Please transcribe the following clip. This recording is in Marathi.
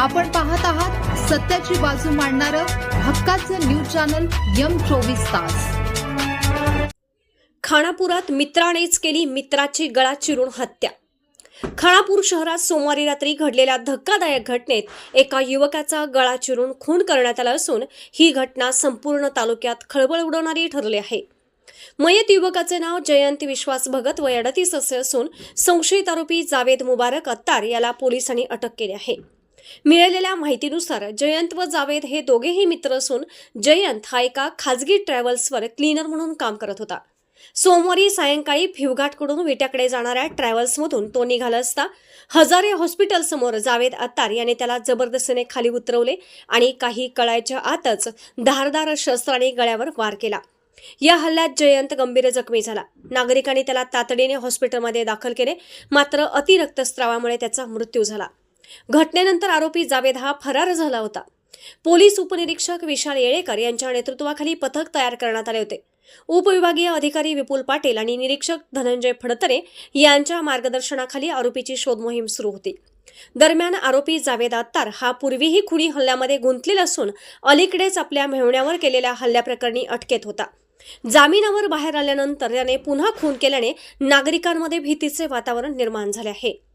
आपण पाहत आहात सत्याची बाजू मांडणारं हक्काचं न्यूज चॅनल यम चोवीस तास. खानापुरात मित्रानेच केली मित्राची गळा चिरून हत्या. खानापूर शहरात सोमवारी रात्री घडलेल्या धक्कादायक घटनेत एका युवकाचा गळा चिरून खून करण्यात आला असून ही घटना संपूर्ण तालुक्यात खळबळ उडवणारी ठरली आहे. मयत युवकाचे नाव जयंत विश्वास भगत वय अडतीस असे असून संशयित आरोपी जावेद मुबारक अत्तार याला पोलिसांनी अटक केली आहे. मिळालेल्या माहितीनुसार जयंत व जावेद हे दोघेही मित्र असून जयंत हा एका खाजगी ट्रॅव्हल्सवर क्लीनर म्हणून काम करत होता. सोमवारी सायंकाळी भिवघाटकडून विट्याकडे जाणाऱ्या ट्रॅव्हल्समधून तो निघाला असता हजारे हॉस्पिटलसमोर जावेद अत्तार याने त्याला जबरदस्तीने खाली उतरवले आणि काही कळायच्या आतच धारदार शस्त्राने गळ्यावर वार केला. या हल्ल्यात जयंत गंभीर जखमी झाला. नागरिकांनी त्याला तातडीने हॉस्पिटलमध्ये दाखल केले मात्र अतिरक्तस्रावामुळे त्याचा मृत्यू झाला. घटनेनंतर आरोपी जावेद हा फरार झाला होता. पोलीस उपनिरीक्षक विशाल येळेकर यांच्या नेतृत्वाखाली पथक तयार करण्यात आले होते. उपविभागीय अधिकारी विपुल पाटील आणि निरीक्षक धनंजय फडतरे यांच्या मार्गदर्शनाखाली आरोपीची शोध मोहीम सुरू होती. दरम्यान आरोपी जावेद अत्तार हा पूर्वीही खुनी हल्ल्यामध्ये गुंतलेला असून अलीकडेच आपल्या मेहण्यावर केलेल्या हल्ल्याप्रकरणी अटकेत होता. जामिनावर बाहेर आल्यानंतर त्याने पुन्हा खून केल्याने नागरिकांमध्ये भीतीचे वातावरण निर्माण झाले आहे.